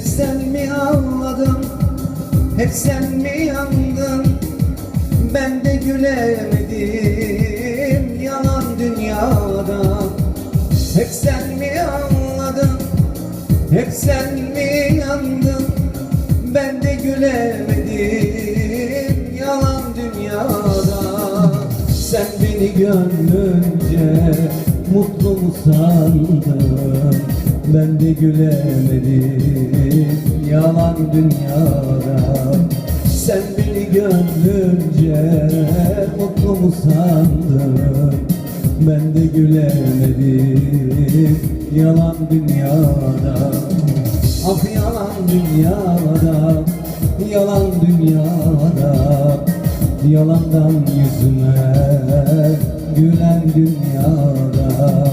sen mi ağladın Hep sen mi yandın? Ben de gülemedim Yalan dünyada Hep sen mi ağladın Hep sen mi yandın? Ben de gülemedim Yalan dünyada Sen beni gönlünce Mutlu mu sandın Ben de gülemedim Yalan dünyada. Sen beni gönlünce Mutlu mu sandın? Ben de gülemedim Yalan dünyada. Ah yalan dünyada Yalan dünyada. Yalandan yüzüme Gülen dünyada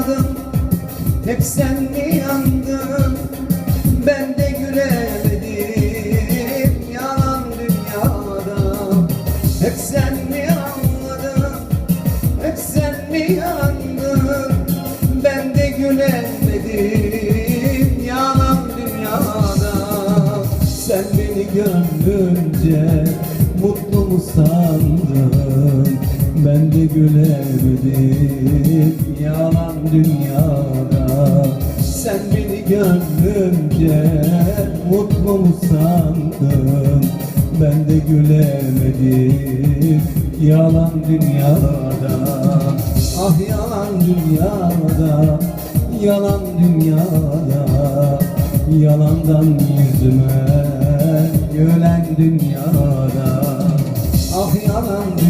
anladın Hep sen mi yandın? Ben de gülemedim Yalan dünyada. Hep sen mi anladın? Hep sen mi yandın? Ben de gülemedim Yalan dünyada. Sen beni gönlünce Mutlu mu sandın Ben de gülemedim Yalan dünyada. Sen beni gönlünce Mutlu mu sandın? Ben de gülemedim Yalan dünyada. Ah yalan dünyada Yalan dünyada. Yalandan yüzüme Gülen dünyada. Ah yalan dünyada